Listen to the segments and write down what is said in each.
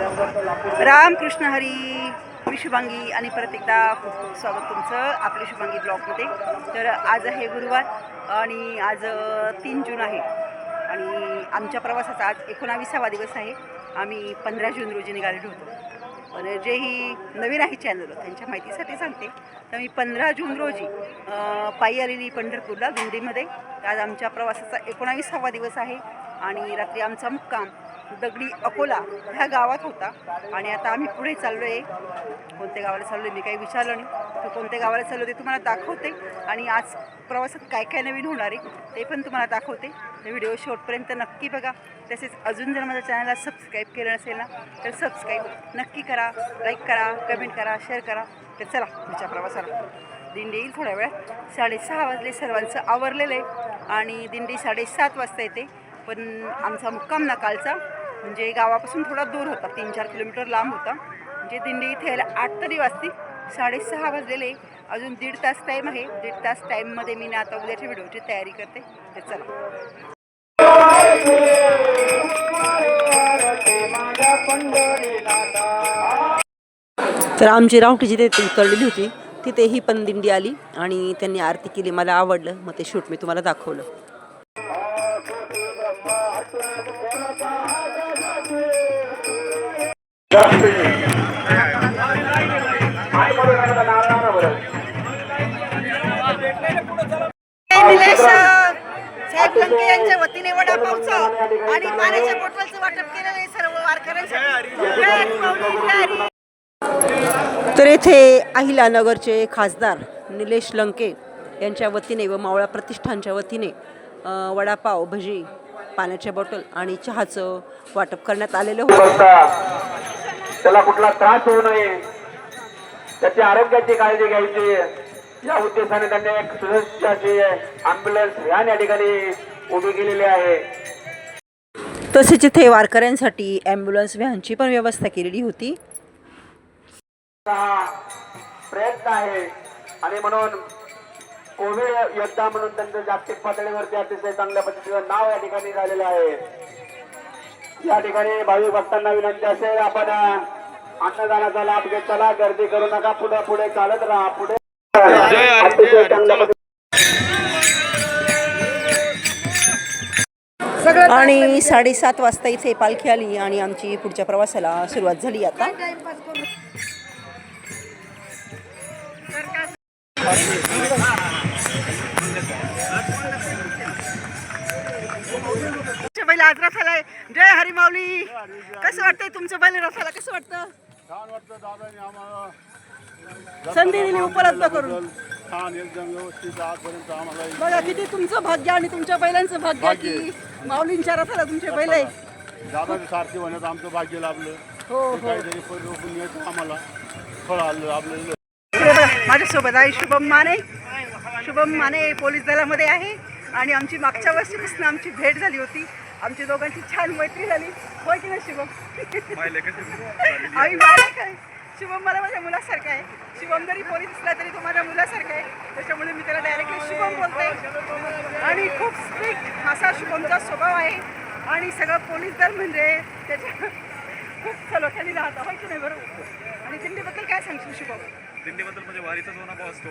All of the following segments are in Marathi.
रामकृष्ण हरी. मी शुभांगी आणि परत एकदा खूप खूप स्वागत तुमचं आपल्या शुभांगी ब्लॉगमध्ये. तर आज आहे गुरुवार आणि आज तीन जून आहे. आणि आमच्या प्रवासाचा आज एकोणावीसावा दिवस आहे. आम्ही पंधरा जून रोजी निघालेलो होतो. पण जेही नवीन आहे चॅनल त्यांच्या माहितीसाठी सांगते. तर मी पंधरा जून रोजी पायी आलेली पंढरपूरला दिंडीमध्ये आज आमच्या प्रवासाचा एकोणावीसावा दिवस आहे. आणि रात्री आमचा मुक्काम दगडी अकोला ह्या गावात होता. आणि आता आम्ही पुढे चाललो आहे कोणत्या गावाला चाललो आहे मी काही विचारलं नाही. तर कोणत्या गावाला चाललो ते तुम्हाला दाखवते. आणि आज प्रवासात काय काय नवीन होणार आहे ते पण तुम्हाला दाखवते. तर व्हिडिओ शेवटपर्यंत नक्की बघा. तसेच अजून जर माझ्या चॅनलला सबस्क्राईब केलं नसेल ना तर सबस्क्राईब नक्की करा लाईक करा कमेंट करा शेअर करा. तर चला तुमच्या प्रवासाला. दिंडी येईल थोड्या वेळात. साडेसहा वाजले सर्वांचं आवरलेलं आहे. आणि दिंडी साडेसात वाजता येते. पण आमचा मुक्काम ना कालचा. म्हणजे गावापासून थोडा दूर होता तीन चार किलोमीटर लांब होता. म्हणजे दिंडी इथे यायला आठ तरी वाजती साडेसहा वाजलेले अजून दीड तास टाईम आहे. दीड तास टाईममध्ये मी ना आता उद्याच्या व्हिडिओची तयारी करते. तर चला. तर आमची रावटी जिथे उतरलेली होती तिथे ही पण दिंडी आली आणि त्यांनी आरती केली. मला आवडलं. मग ते शूट मी तुम्हाला दाखवलं. निलेश साहेब लंके यांच्या वतीने वडापावचं आणि पाण्याच्या बॉटलचं वाटप केलेलं सर्व वारकऱ्यांसाठी. तर येथे अहिलानगरचे खासदार निलेश लंके यांच्या वतीने व मावळा प्रतिष्ठानच्या वतीने वडापाव भजी पाण्याच्या बॉटल आणि चहाचं वाटप करण्यात आलेलं होतं. त्याला कुठला त्रास होऊ नये. त्याच्या आरोग्याची काळजी घ्यायची. या उद्देशाने त्यांनी एक सुरक्षाची अँब्युलन्स व्हॅन या ठिकाणी उभी केलेली आहे. तसेच इथे वारकऱ्यांसाठी ॲम्ब्युलन्स व्हॅनची पण व्यवस्था केलेली होती. प्रयत्न आहे. आणि म्हणून कोविड योद्धा म्हणून त्यांचं जागतिक पातळीवरती अतिशय चांगल्या पद्धतीचं नाव या ठिकाणी झालेलं आहे. या ठिकाणी भाविक भक्तांना विनंती असेल आपण अन्नदानाचा लाभ घेत चला गर्दी करू नका पुढे पुढे चालत राहा पुढे आणि साडेसात वाजता इथे पालखी आली आणि आमची पुढच्या प्रवासाला सुरुवात झाली आता. बैल आज रथाला आहे. जय हरी माऊली. कसं वाटतंय तुमचं बैल रथाला कसं वाटतं? संधी दिली उपलब्ध करून. बघा किती तुमचं भाग्य आणि तुमच्या बैलांचं भाग्य की माऊलींच्या रथाला तुमचे बैल आहे. दादाच्या सारखे म्हणत आमचं भाग्य लाभलं. हो काहीतरी येतं आम्हाला. फळ आलं आपलं इकडे बघा, माझ्यासोबत आहे शुभम माने. शुभम माने पोलीस दलामध्ये आहे. आणि आमची मागच्या वर्षीपासून आमची भेट झाली होती. आमची दोघांची छान मैत्री झाली. होय की नाही शुभम? आम्ही बालक आहे. शुभम मला माझ्या मुलासारखा आहे. शुभम जरी पोलीस असला तरी तो माझ्या मुलासारखा आहे. त्याच्यामुळे मी त्याला डायरेक्टली शुभम बोलते. आणि खूप स्ट्रिक्ट असा शुभमचा स्वभाव आहे. आणि सगळं पोलीस दल म्हणजे त्याच्या खूप सलोख्याने राहतं. होय की नाही बरोबर? आणि दिंडीबद्दल काय सांगशील शुभम? दिंडीबद्दल म्हणजे वारीचा जो अनुभव असतो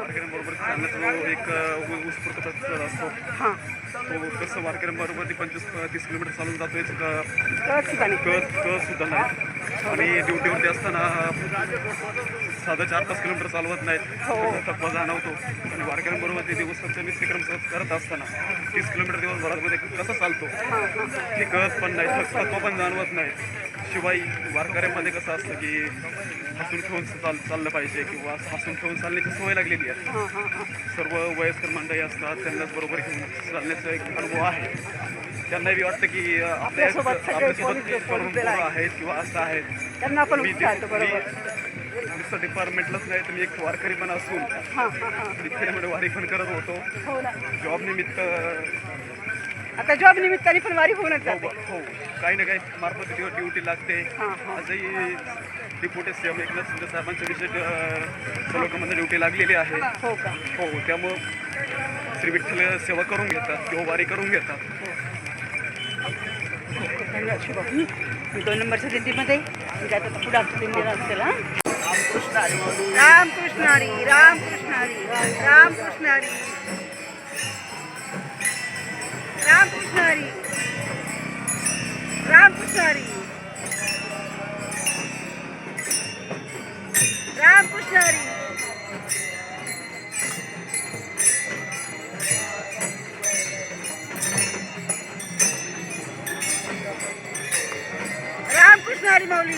वारकऱ्यांबरोबर चालण्याचा जो एक उत्स्फूर्त असतो हां. तो कसं वारकऱ्यांबरोबर ती पंचवीस तीस किलोमीटर चालून जातो याचं क- कळत सुद्धा नाही. आणि ड्युटीवरती असताना साधा चार पाच किलोमीटर चालवत नाहीत. थकवा जाणवतो. आणि वारकऱ्यांबरोबर ते दिवसाचा नित्यक्रम करत असताना तीस किलोमीटर दिवसभरामध्ये कसं चालतो हे कळत पण नाही. थक- थकवा पण जाणवत नाही. शिवाय वारकऱ्यांमध्ये कसं असतं की हसून खेळून चाल चाललं पाहिजे किंवा हसून खेळून चालण्याची सवय लागलेली आहे. सर्व वयस्कर मंडळी असतात त्यांनाच बरोबर घेऊन चालण्याचा एक अनुभव आहे. त्यांनाही वाटतं की आपल्या आपल्यासोबत. आहेत किंवा असं आहेत. त्यांना पण नुसतं डिपार्टमेंटलाच नाही तर मी एक वारकरी पण असून. हां हां हां. इथे वारी पण करत होतो. हो जॉब निमित्त आता जॉब निमित्ताने पण वारी होऊनच हो जाते. हो. काही ना काही मार्फत ड्यु- ड्युटी लागते. हां, हां. आजही deputy C M Eknath Shinde साहेबांच्या विशेष ड्युटी लागलेली आहे. हो का? हो त्यामुळं श्री विठ्ठल सेवा करून घेतात किंवा वारी करून घेतात. धन्यवाद शुभम मी दोन नंबरच्या दिंडीमध्ये. म्हणजे आता पुढे आमच्या दिंडीला असेल हां रामकृष्ण हरी रामकृष्ण हरी रामकृष्ण हरी रामकृष्ण हरी. रामकृष्ण हरी रामकृष्ण हरी रामकृष्ण हरी माऊली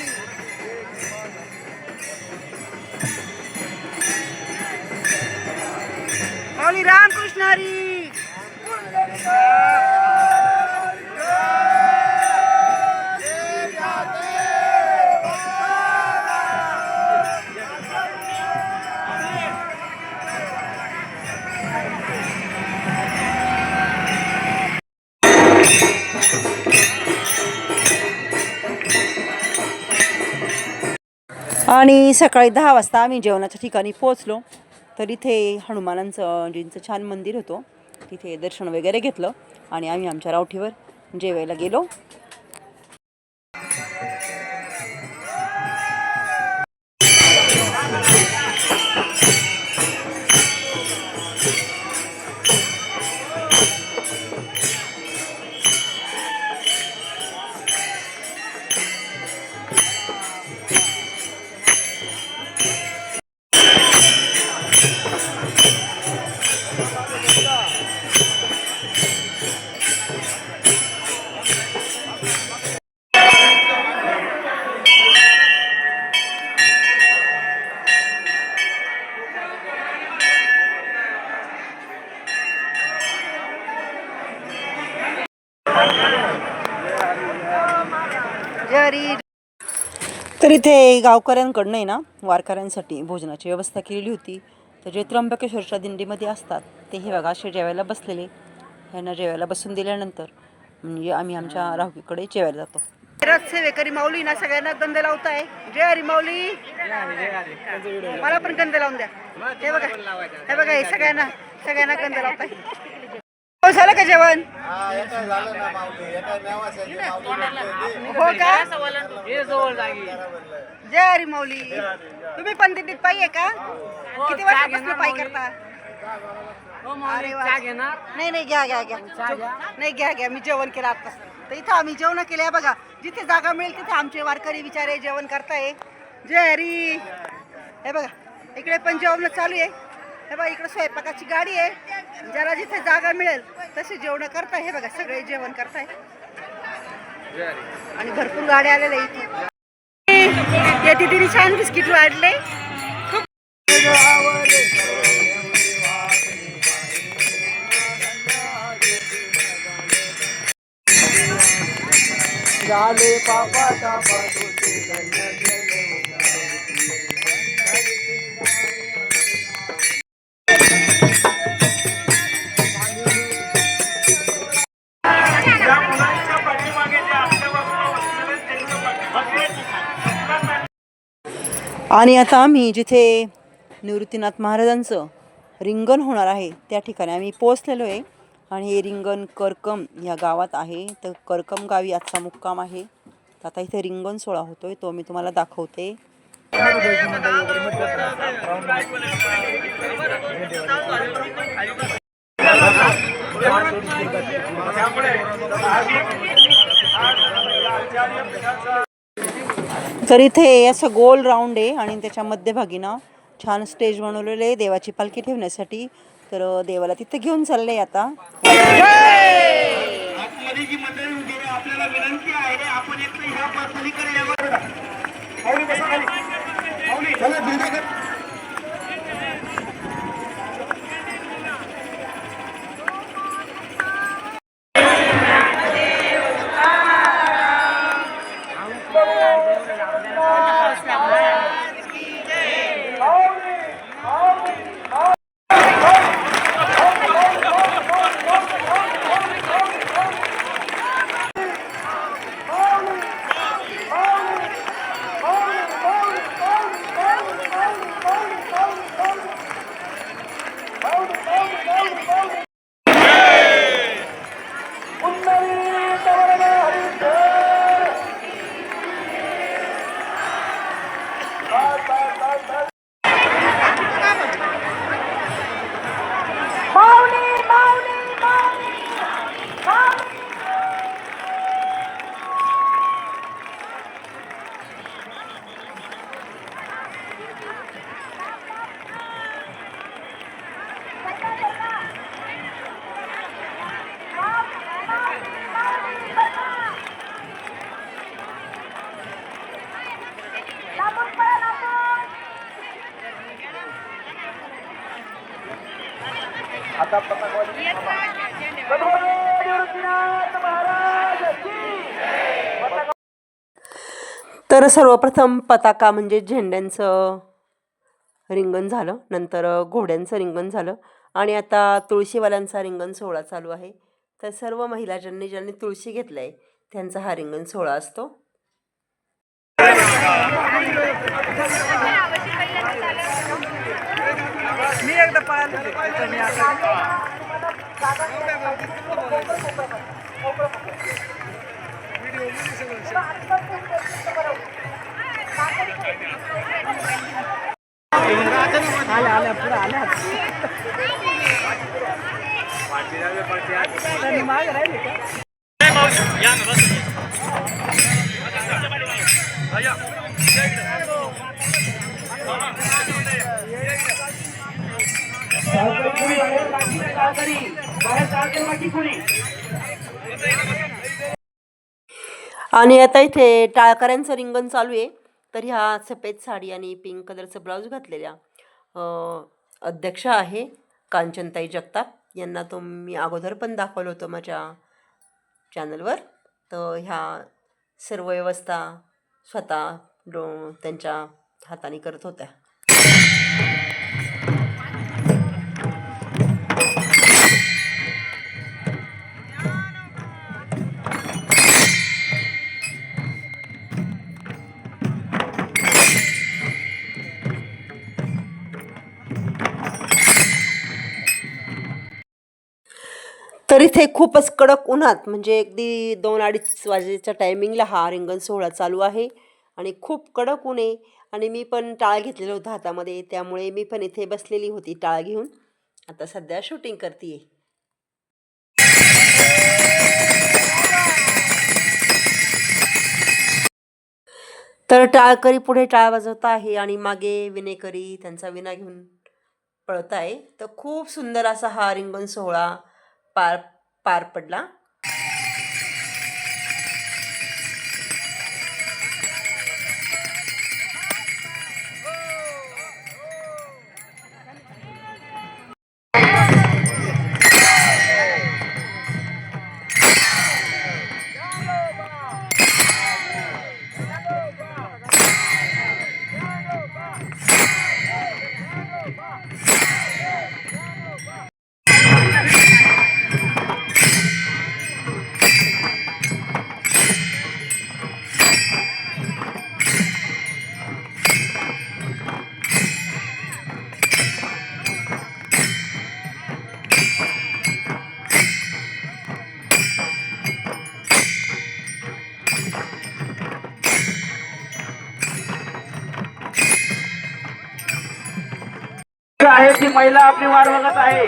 आणि सकाळी दहा वाजता आम्ही जेवणाच्या ठिकाणी पोहोचलो. तर इथे हनुमानांचं जींचं छान मंदिर होतं. तिथे दर्शन वगैरे घेतलं आणि आम्ही आमच्या रावठीवर जेवायला गेलो. तर इथे गावकऱ्यांकडनं ना वारकऱ्यांसाठी भोजनाची व्यवस्था केलेली होती. तर जे त्र्यंबकेश्वरच्या दिंडीमध्ये असतात ते हे बघा असे जेवायला बसलेले. ह्यांना जेवायला बसून दिल्यानंतर म्हणजे आम्ही आमच्या राहुकीकडे जेवायला जातो. रथ सेवेकरी माऊली ना सगळ्यांना गंध लावताय. जय हरी माऊली. मला पण गंध लावून द्या. हे बघा हे बघा हे सगळ्यांना सगळ्यांना गंध लावताय. झालं का जेवण? हो का? जय हरी माऊली. तुम्ही पण दिंडीत पायी आहे का? किती वर्षापासून पायी करता? अरे वा. नाही नाही घ्या घ्या घ्या. नाही घ्या घ्या. मी जेवण केलं आता तर इथं आम्ही जेवण केले. बघा जिथे जागा मिळेल तिथे आमचे वारकरी विचारे जेवण करताय. जय हरी. हे बघा इकडे पण जेवण चालू आहे. हे बघा इकडे स्वयंपाकाची गाडी आहे. ज्याला जिथे जागा मिळेल तसे जेवण करताय. हे बघा सगळे जेवण करताय. आणि भरपूर गाड्या आलेल्या इथे. या तिथे छान बिस्किट वाढले. खूप आणि आता आम्ही जिथे निवृत्तीनाथ महाराजांचं रिंगण होणार आहे त्या ठिकाणी आम्ही पोचलेलो आहे. आणि हे रिंगण करकम या गावात आहे. तर करकम गावी आजचा मुक्काम आहे. तर आता इथे रिंगण सोहळा होतोय तो मी तुम्हाला दाखवते. तर इथे असं गोल राऊंड आहे आणि त्याच्या मध्यभागी ना छान स्टेज बनवलेलं आहे. देवाची पालखी ठेवण्यासाठी. तर देवाला तिथे घेऊन चालले आता. आहे आपल्याला आपण तर सर्वप्रथम पताका म्हणजे झेंड्यांचं रिंगण झालं नंतर घोड्यांचं रिंगण झालं आणि आता तुळशीवाल्यांचा रिंगण सोहळा चालू आहे. तर सर्व महिला ज्यांनी ज्यांनी तुळशी घेतलं आहे त्यांचा हा रिंगण सोहळा असतो. आणि आता इथे टाळकऱ्यांचं रिंगण चालू आहे. तर ह्या सफेद साडी आणि पिंक कलरचं ब्लाऊज घातलेल्या अध्यक्ष आहे कांचनताई जगताप. यांना तो मी अगोदर पण दाखवलं होतं माझ्या चॅनलवर तर ह्या सर्व व्यवस्था स्वतः डो त्यांच्या हाताने करत होत्या. इथे खूपच कडक उन्हात म्हणजे अगदी दोन अडीच वाजेच्या टायमिंगला हा रिंगण सोहळा चालू आहे आणि खूप कडक ऊन आहे. आणि मी पण टाळ घेतलेलं होतं हातामध्ये त्यामुळे मी पण इथे बसलेली होती टाळ घेऊन. आता सध्या शूटिंग करते तर टाळकरी पुढे टाळ वाजवत आहे आणि मागे विनेकरी त्यांचा विना घेऊन पळत आहे. तर खूप सुंदर असा हा रिंगण सोहळा पार पार पडला. आहे ती महिला आपली वाट बघत आहे.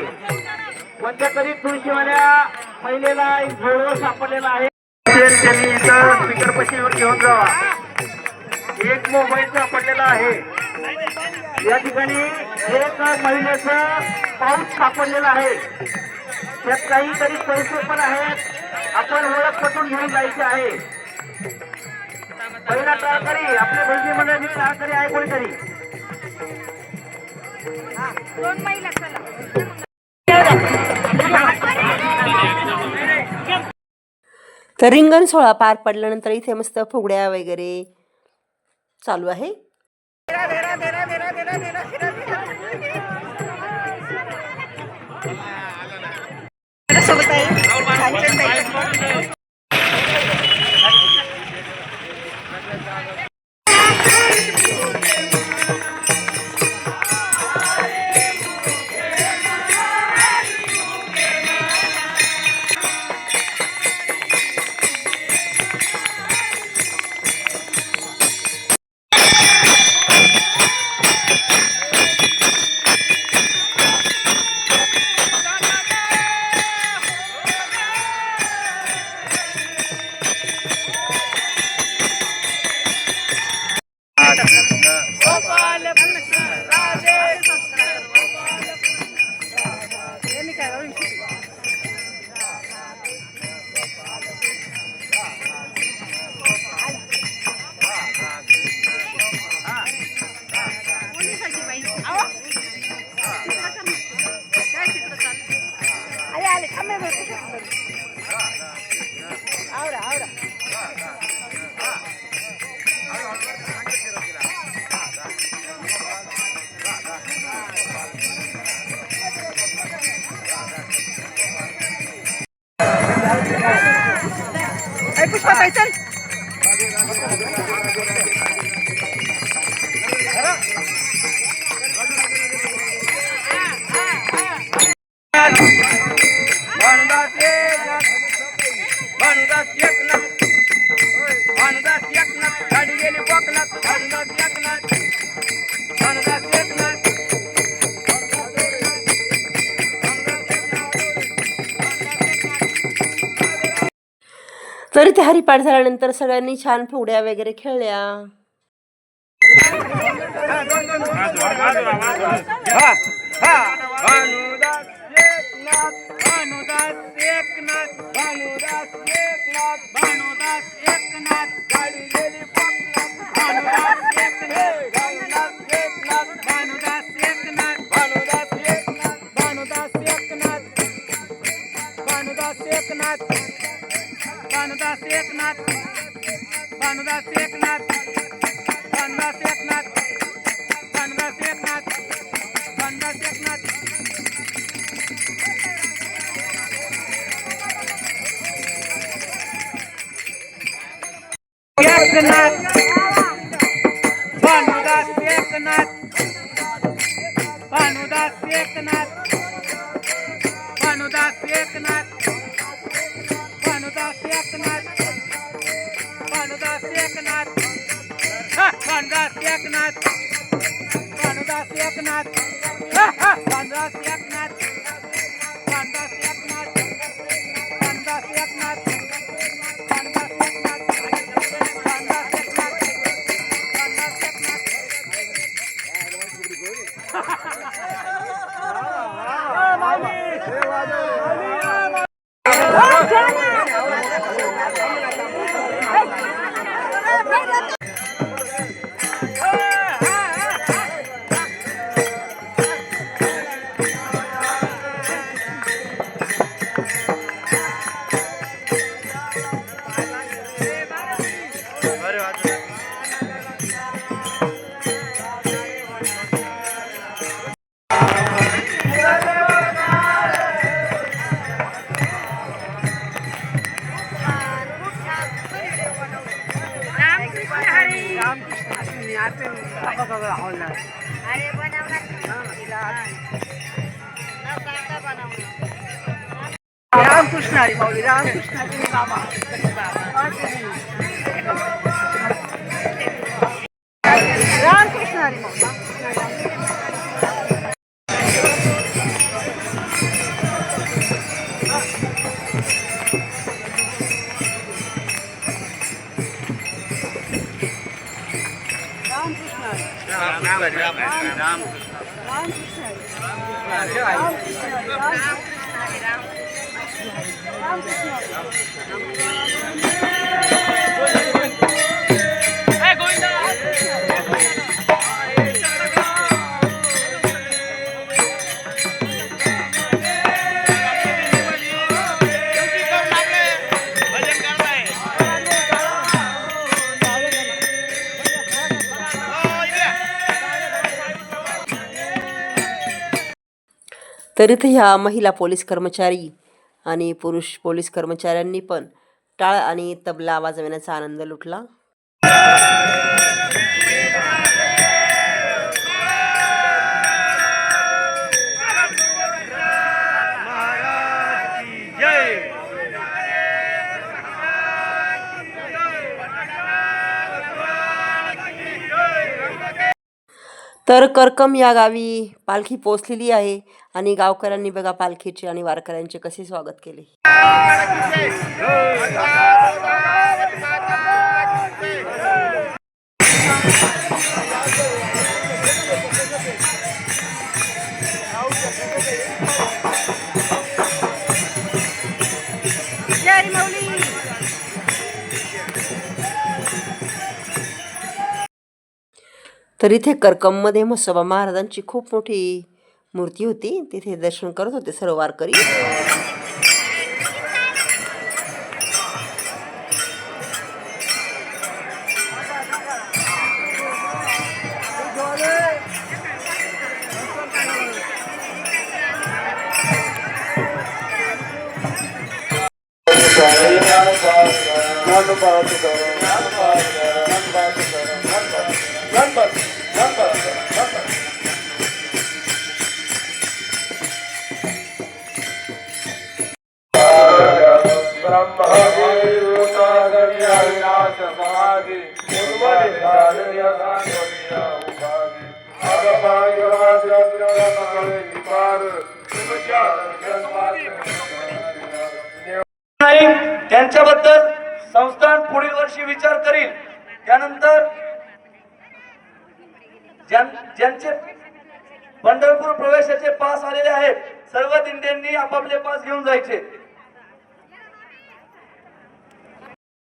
कोणत्या तरी तुळशीवाल्या महिलेला एक जोडवर सापडलेला आहे. त्यांनी इथं स्पीकर पशीवर घेऊन जावा. एक मोबाईल सापडलेला आहे. या ठिकाणी एक महिलेचं पाऊस सापडलेला आहे. त्यात काहीतरी पैसे पण आहेत. आपण ओळख पटून घेऊन जायचे आहे. पहिला टाळकरी आपल्या भजी मंडळाची टाळकरी आहे कोणीतरी? दोन महिला चला तर रिंगण सोहळा पार पडल्यानंतर इथे मस्त फुगड्या वगैरे चालू आहे. तरी ते हरिपाठ झाल्यानंतर सगळ्यांनी छान फुगड्या वगैरे खेळल्या भानुदास भानुदास एकनाथ गाडी गेली Bhanudas Eknath Bhanudas Eknath Bhanudas Eknath Bhanudas Eknath Bhanudas Eknath Bhanudas Eknath Bhanudas Eknath Bhanudas Eknath Bhanudas Eknath Bhanudas piernas. Panda Siaknat Panda Siaknat Panda Siaknat Panda Siaknat अरे बनवणार रामकृष्ण हरी माऊली रामकृष्ण बाबा. तरी ह्या महिला पोलीस कर्मचारी आणि पुरुष पोलीस कर्मचाऱ्यांनी पण टाळ आणि तबला वाजवण्याचा आनंद लुटला. तर करकम या गावी पालखी पोचलेली आहे. आणि गावकऱ्यांनी बघा पालखीचे आणि वारकऱ्यांचे कसे स्वागत केले. तर इथे करकममध्ये म्हसोबा महाराजांची खूप मोठी मूर्ती होती तिथे दर्शन करत होते सर्व वारकरी Bye. संस्थान पुढील वर्षी विचार करील. त्यानंतर ज्यांचे पंढरपूर प्रवेशाचे पास आलेले आहेत सर्व दिंड्यांनी आपापले पास घेऊन जायचे.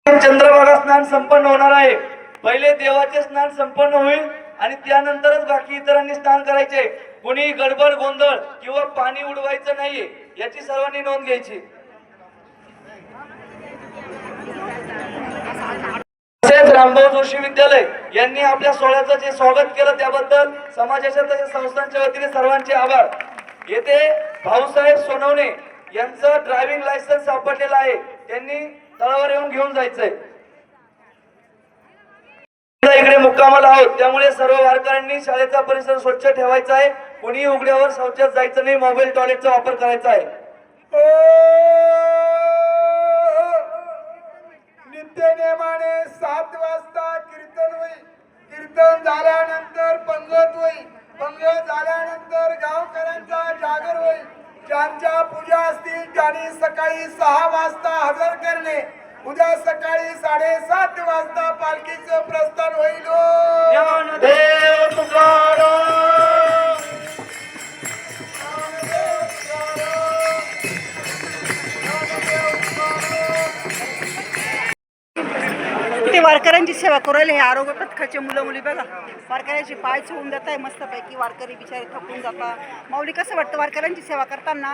चंद्रभागा स्नान संपन्न होणार आहे. पहिले देवाचे स्नान संपन्न होईल आणि त्यानंतरच बाकी इतरांनी स्नान करायचे. कोणी गडबड गोंधळ किंवा पाणी उडवायचं नाहीये याची सर्वांनी नोंद घ्यायची. तसेच रामभाऊ जोशी विद्यालय यांनी आपल्या सोहळ्याचं जे स्वागत केलं त्याबद्दल समाजाच्या तसेच संस्थांच्या वतीने सर्वांचे आभार. येथे भाऊसाहेब सोनवणे यांचं ड्रायव्हिंग लायसन्स सापडलेलं आहे. त्यांनी तळावर येऊन घेऊन जायचंय. इकडे मुक्कामाला आहोत. त्यामुळे सर्व वारकऱ्यांनी शाळेचा परिसर स्वच्छ ठेवायचा आहे. कोणीही उघड्यावर शौचात जायचं नाही. मोबाईल टॉयलेटचा वापर करायचा आहे. नित्य नेमाने सात वाजता कीर्तन होईल कीर्तन झाल्यानंतर पंगत होईल पंगत झाल्यानंतर गावकऱ्यांचा जागर होईल ज्यांच्या पूजा असतील त्यांनी सकाळी सहा वाजता हजर करणे. उद्या सकाळी साडेसात वाजता पालखीचं प्रस्थान होईल. हो. देव तुकाराम. ते वारकऱ्यांची सेवा करू राहिले. हे आरोग्य पथकाचे मुलं मुली बघा. वारकऱ्याचे पाय चोळून जात आहे मस्तपैकी वारकरी बिचारे थकून जाता माऊली कसं वाटतं वारकऱ्यांची सेवा करताना?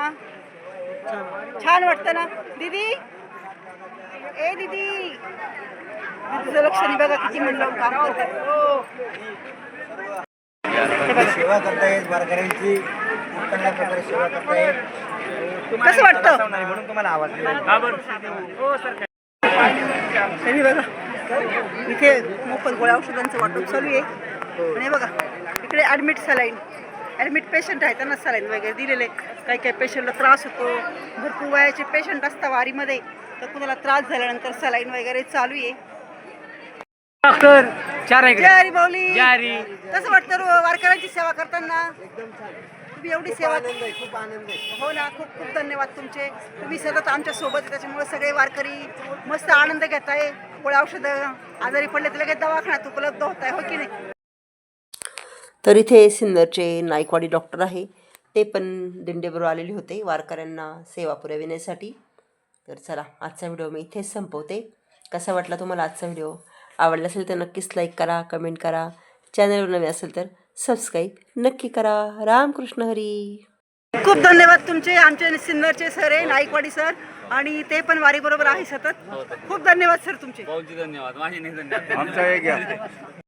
छान वाटतं ना? दीदी? ए दीदी. दीदीचं लक्ष नाही बघा किती लावून काम करतात. सेवा वारकऱ्यांची. प्रकारे सेवा करतायत कसं वाटतं? म्हणून तुम्हाला आवाज बघा. इथे मोफत गोळ्या औषधांचं वाटप चालू आहे. आणि बघा इकडे ॲडमिट सलाईन ॲडमिट पेशंट आहे त्यांना सलाईन वगैरे दिलेले काही काही पेशंटला त्रास होतो. भरपूर वयाचे पेशंट असतात वारीमध्ये. तर कुणाला त्रास झाल्यानंतर सलाईन वगैरे चालू आहे. हरी माऊली. कसं वाटतं वारकऱ्यांची सेवा करताना? तुम्ही एवढी सेवा खूप आनंद आहे. हो ना खूप खूप धन्यवाद तुमचे. तुम्ही सतत आमच्यासोबत आहे त्याच्यामुळे सगळे वारकरी मस्त आनंद घेत आहे गोळ्या औषधं आजारी पडले तर लगेच दवाखान्यात उपलब्ध होत आहे हो की नाही? तर इथे सिन्नरचे नाईकवाडी डॉक्टर आहे. ते पण दिंडेबरोबर आलेले होते वारकऱ्यांना सेवा पुरविण्यासाठी. तर चला आजचा व्हिडिओ मी इथेच संपवते. कसा वाटला तुम्हाला आजचा व्हिडिओ? आवडला असेल तर नक्कीच लाईक करा कमेंट करा. चॅनलवर नवे असेल तर सबस्क्राईब नक्की करा. रामकृष्ण हरी. खूप धन्यवाद तुमचे आमचे सिन्नरचे सर आहे नाईकवाडी सर. आणि ते पण वारी बरोबर आहे सतत. खूप धन्यवाद सर तुमचे. धन्यवाद माझे नाही धन्यवाद. आमचा एक घ्या.